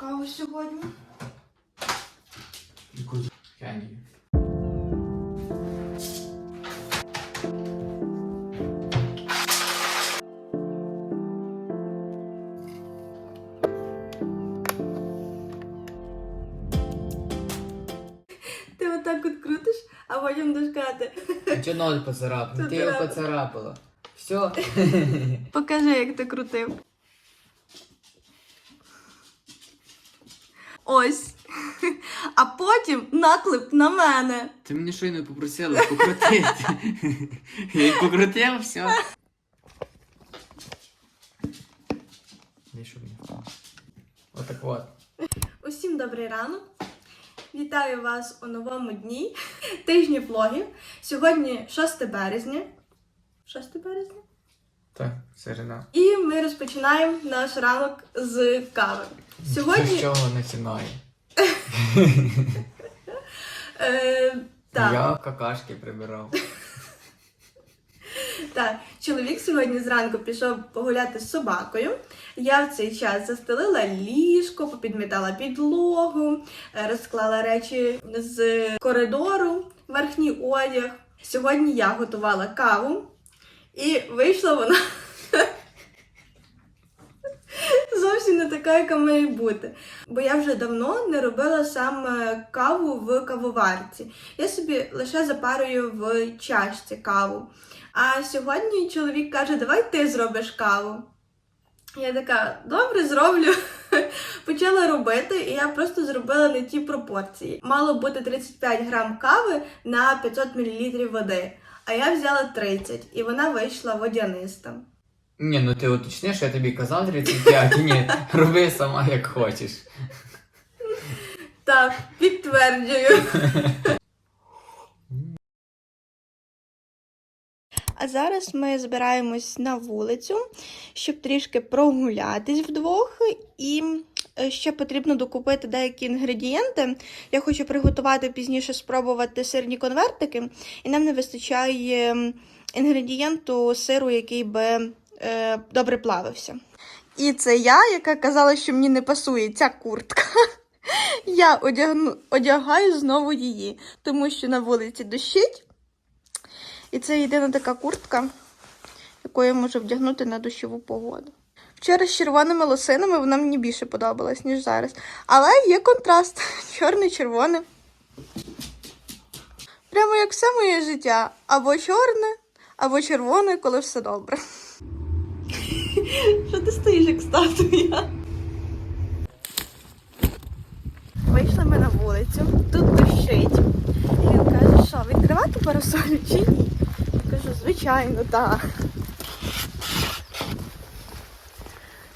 каву сьогодні. Ти отак от крутиш, а потім. А чого ноль поцарапав? Ти його поцарапала. Все. Покажи, як ти крутив. Ось. А потім наклеп на мене. Ти мені щойно попросила покрутити. Я їх покрутив, все. Отак от. Усім добрий ранок. Вітаю вас у новому дні тижні влогів. Сьогодні 6 березня. 6 березня? Так, середа. І ми розпочинаємо наш ранок з кави. Це з чого починає? Е, так. Я какашки прибирав. Так, чоловік сьогодні зранку пішов погуляти з собакою. Я в цей час застелила ліжко, попідмітала підлогу, е, розклала речі з коридору, верхній одяг. Сьогодні я готувала каву, і вийшла вона не така, яка має бути. Бо я вже давно не робила саме каву в кавоварці. Я собі лише запарую в чашці каву. А сьогодні чоловік каже, давай ти зробиш каву. Я така, добре, зроблю. Почала робити, і я просто зробила не ті пропорції. Мало бути 35 грам кави на 500 мл води, а я взяла 30, і вона вийшла водяниста. Ні, ну ти уточниш, я тобі казав 35, ні, роби сама як хочеш. Так, підтверджую. А зараз ми збираємось на вулицю, щоб трішки прогулятись вдвох. І е, ще потрібно докупити деякі інгредієнти. Я хочу приготувати пізніше спробувати сирні конвертики, і нам не вистачає інгредієнту сиру, який би е, добре плавився. І це я, яка казала, що мені не пасує ця куртка. Я одягну, одягаю знову її, тому що на вулиці дощить. І це єдина така куртка, яку я можу вдягнути на дощову погоду. Вчора з червоними лосинами вона мені більше подобалась, ніж зараз. Але є контраст: чорне-червоне. Прямо як все моє життя. Або чорне, або червоне, коли все добре. Що ти стоїш, як статуя? Вийшли ми на вулицю, тут дощить. І він каже, що відкривати парасолю чи ні? Я кажу, звичайно, так.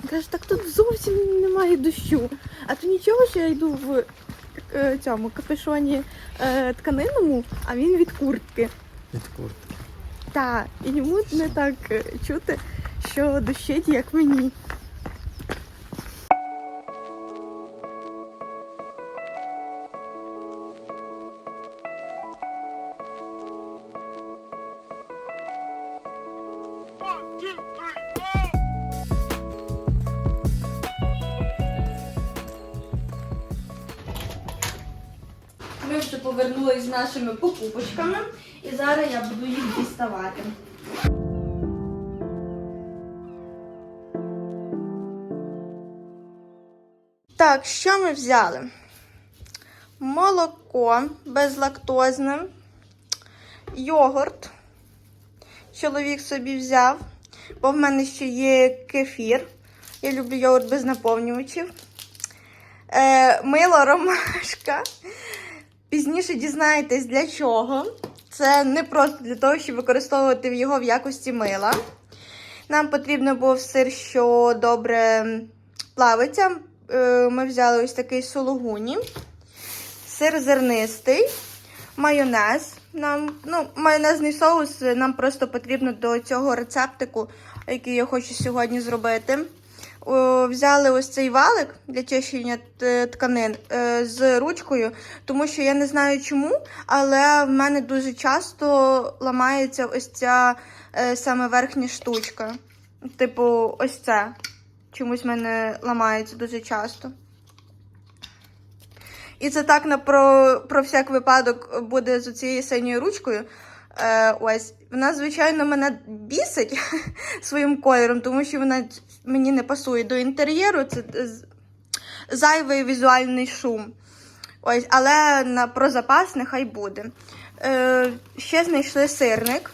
Він каже, так тут зовсім немає дощу. А то нічого, що я йду в е, цьому капюшоні е, тканинному, а він від куртки. Від куртки. Так, і йому не так е, чути, що дощить, як мені. Ми вже повернулись з нашими покупочками, і зараз я буду їх діставати. Так, що ми взяли? Молоко безлактозне, йогурт. Чоловік собі взяв, бо в мене ще є кефір. Я люблю йогурт без наповнювачів. Е, мило ромашка. Пізніше дізнаєтесь для чого. Це не просто для того, щоб використовувати його в якості мила. Нам потрібно був сир, що добре плавиться. Е, Ми взяли ось такий сулугуні, сир зернистий, майонез. Нам, ну, майонезний соус нам просто потрібно до цього рецептику, який я хочу сьогодні зробити. Взяли ось цей валик для чищення тканин е, з ручкою, тому що я не знаю чому, але в мене дуже часто ламається ось ця е, саме верхня штучка. Типу, ось це. Чомусь в мене ламається дуже часто. І це так на про, про всяк випадок буде з цією синьою ручкою. Е, ось, вона, звичайно, мене бісить своїм кольором, тому що вона мені не пасує до інтер'єру. Це зайвий візуальний шум. Ось, але на, про запас нехай буде. Е, ще знайшли сирник.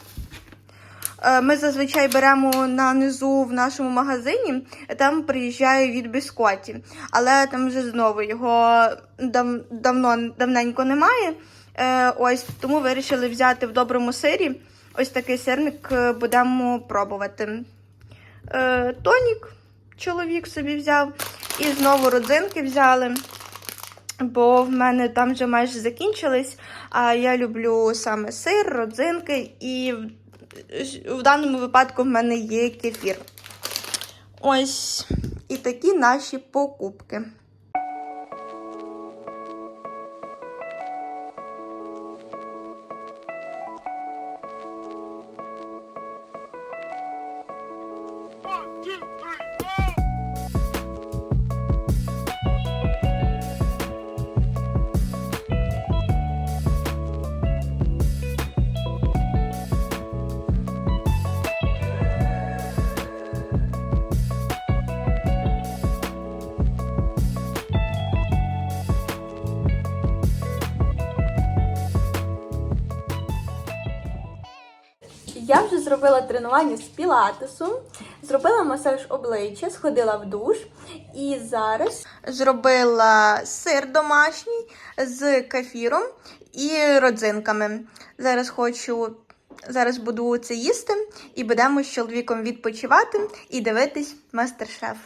Е, Ми зазвичай беремо на низу в нашому магазині, там приїжджає від біскоті. Але там вже знову його дав, давно, давненько немає. Е, ось тому вирішили взяти в доброму сирі. Ось такий сирник е, будемо пробувати. Тонік чоловік собі взяв. І знову родзинки взяли. Бо в мене там вже майже закінчились. А я люблю саме сир, родзинки, і в, даному випадку в мене є кефір. Ось і такі наші покупки. Зробила тренування з пілатесу, зробила масаж обличчя, сходила в душ і зараз Зробила сир домашній з кефіром і родзинками. Зараз хочу, зараз буду це їсти і будемо з чоловіком відпочивати і дивитись мастер-шеф.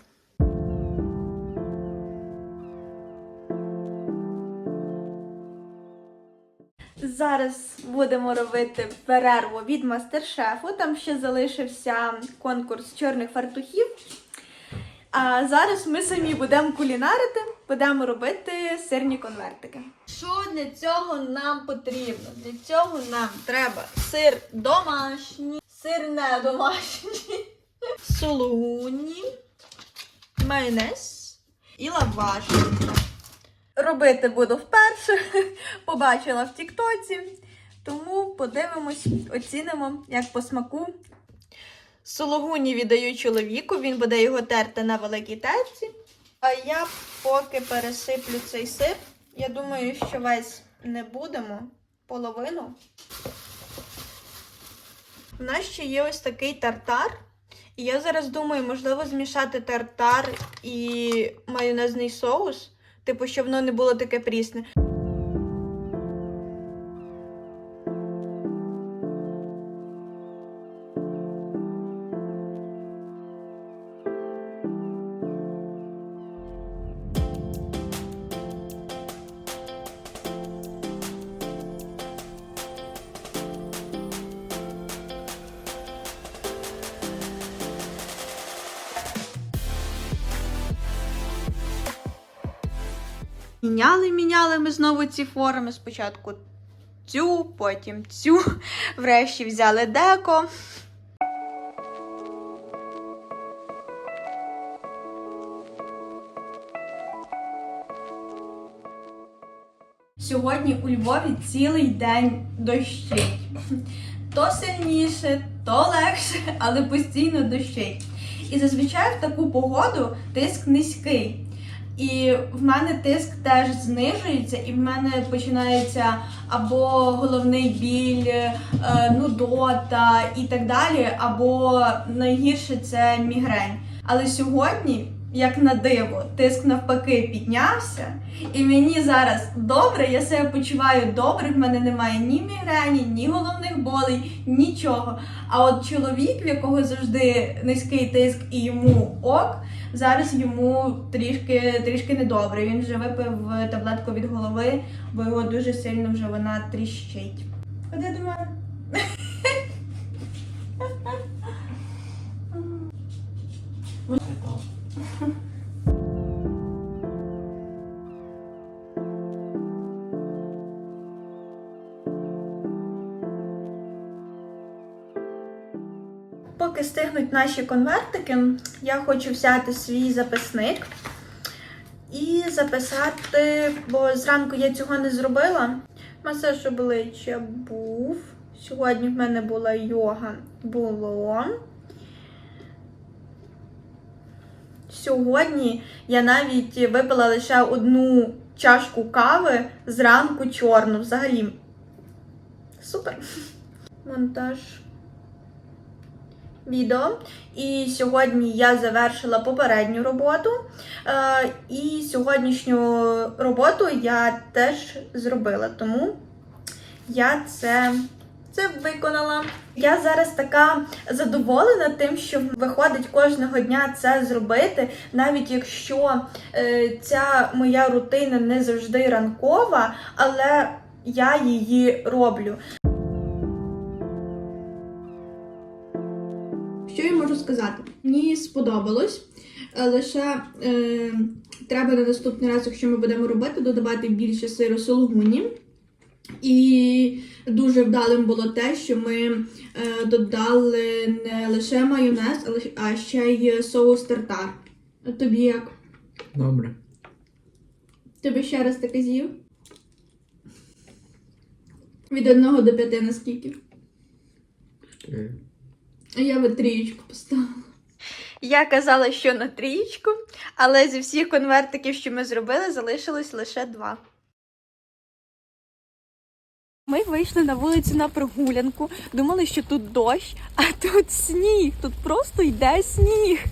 Зараз будемо робити перерву від мастер-шефу. Там ще залишився конкурс чорних фартухів. А зараз ми самі будемо кулінарити, будемо робити сирні конвертики. Що для цього нам потрібно? Для цього нам треба сир домашній, сир не домашній, сулугуні, майонез і лаваш. Робити буду вперше, побачила в Тіктоці. Тому подивимось, оцінимо, як по смаку. Сологуні віддаю чоловіку, він буде його терти на великій терці. А я поки пересиплю цей сир. Я думаю, що весь не будемо, половину. У нас ще є ось такий тартар. І я зараз думаю, можливо, змішати тартар і майонезний соус, типу, щоб воно не було таке прісне. Міняли, міняли ми знову ці форми. Спочатку цю, потім цю. Врешті взяли деко. Сьогодні у Львові цілий день дощить. То сильніше, то легше, але постійно дощить. І зазвичай в таку погоду тиск низький. І в мене тиск теж знижується, і в мене починається або головний біль, е, нудота і так далі, або найгірше це мігрень. Але сьогодні, як на диво, тиск навпаки піднявся, і мені зараз добре, я себе почуваю добре, в мене немає ні мігрені, ні головних болей, нічого. А от чоловік, в якого завжди низький тиск і йому ок, зараз йому трішки, трішки недобре. Він вже випив таблетку від голови, бо його дуже сильно вже вона тріщить. От до мене. Поки стигнуть наші конвертики, я хочу взяти свій записник і записати, бо зранку я цього не зробила. Масаж обличчя був. Сьогодні в мене була йога. Було. Сьогодні я навіть випила лише одну чашку кави зранку чорну. Взагалі. Супер. Монтаж відео. І сьогодні я завершила попередню роботу. Е, і сьогоднішню роботу я теж зробила, тому я це, це виконала. Я зараз така задоволена тим, що виходить кожного дня це зробити, навіть якщо е, ця моя рутина не завжди ранкова, але я її роблю. Сказати? Мені сподобалось. Е, Лише е, треба на наступний раз, якщо ми будемо робити, додавати більше сиру сулугуні. І дуже вдалим було те, що ми е, додали не лише майонез, а а ще й соус тартар. Тобі як? Добре. Тобі ще раз таке з'їв? Від 1 до 5 наскільки? А я би трієчку поставила. Я казала, що на трієчку, але зі всіх конвертиків, що ми зробили, залишилось лише два. Ми вийшли на вулицю на прогулянку, думали, що тут дощ, а тут сніг. Тут просто йде сніг.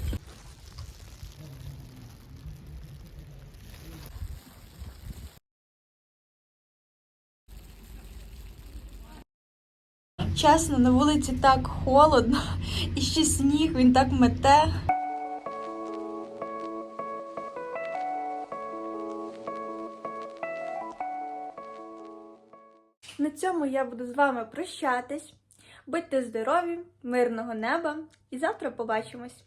Чесно, на вулиці так холодно, і ще сніг, він так мете. На цьому я буду з вами прощатись. Будьте здорові, мирного неба і завтра побачимось!